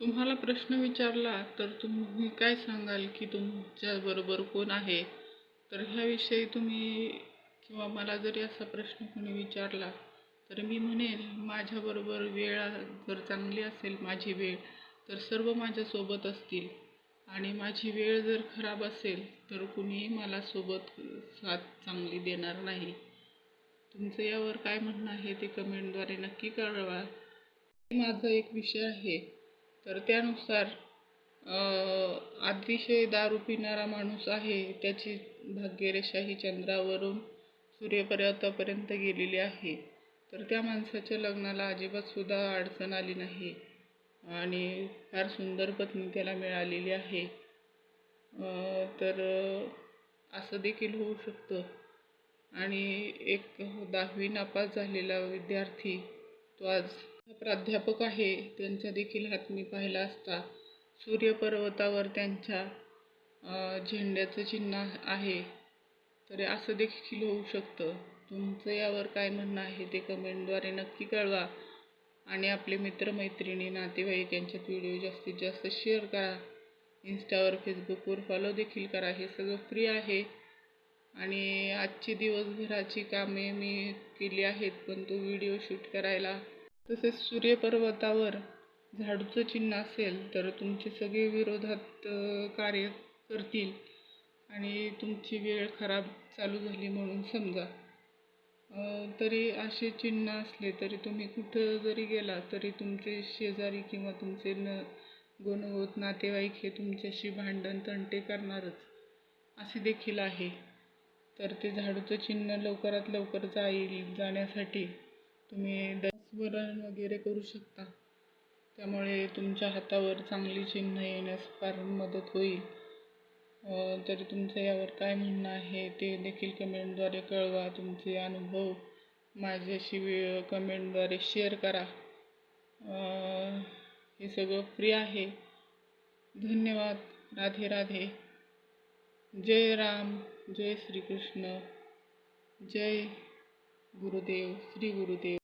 तुम्हाला प्रश्न विचारला तर तुम्ही काय सांगाल की तुमच्याबरोबर कोण आहे? तर ह्याविषयी तुम्ही किंवा मला जरी असा प्रश्न कोणी विचारला तर मी म्हणेल माझ्याबरोबर वेळ जर चांगली असेल माझी वेळ तर सर्व माझ्यासोबत असतील. आणि माझी वेळ जर खराब असेल तर कुणीही मला सोबत साथ चांगली देणार नाही. तुमचं यावर काय म्हणणं आहे ते कमेंटद्वारे नक्की कळवा. माझा एक विषय आहे. तर त्यानुसार अतिशय दारू पिणारा माणूस आहे त्याची भाग्यरेषा ही चंद्रावरून सूर्यपर्यंतापर्यंत गेलेली आहे. तर त्या माणसाच्या लग्नाला अजिबात सुद्धा अडचण आली नाही आणि फार सुंदर पत्नी त्याला मिळालेली आहे. तर असं देखील होऊ शकतं. आणि एक दहावी नापास झालेला विद्यार्थी तो आज प्राध्यापक आहे त्यांचा देखील हात मी पाहिला असता. सूर्यपर्वतावर त्यांच्या झेंड्याचं चिन्ह आहे. तर असं देखील होऊ शकतं. तुमचं यावर काय म्हणणं आहे ते कमेंटद्वारे नक्की कळवा. आणि आपले मित्रमैत्रिणी नातेवाईक यांच्यात व्हिडिओ जास्तीत जास्त शेअर करा. इंस्टावर फेसबुकवर फॉलो देखील करा. हे सगळं फ्री आहे. आणि आजची दिवसभराची कामे मी केली आहेत पण तो व्हिडिओ शूट करायला तसेच सूर्यपर्वतावर झाडूचं चिन्ह असेल तर तुमचे सगळे विरोधात कार्य करतील आणि तुमची वेळ खराब चालू झाली म्हणून समजा. तरी असे चिन्ह असले तरी तुम्ही कुठं जरी गेला तरी तुमचे शेजारी किंवा तुमचे न गुणवत नातेवाईक हे तुमच्याशी भांडण तंटे करणारच. असे देखील आहे. तर ते झाडूचं चिन्ह लवकरात लवकर जाईल जाण्यासाठी तुम्ही वरण वगैरे करू शकता. त्यामुळे तुमच्या हातावर चांगली चिन्ह येण्यास फार मदत होईल. तरी तुमचं यावर काय म्हणणं आहे ते देखील कमेंटद्वारे कळवा. तुमचे अनुभव माझ्याशी वे कमेंटद्वारे शेअर करा. हे सगळं फ्री आहे. धन्यवाद. राधे राधे. जय राम. जय श्रीकृष्ण. जय गुरुदेव. श्री गुरुदेव.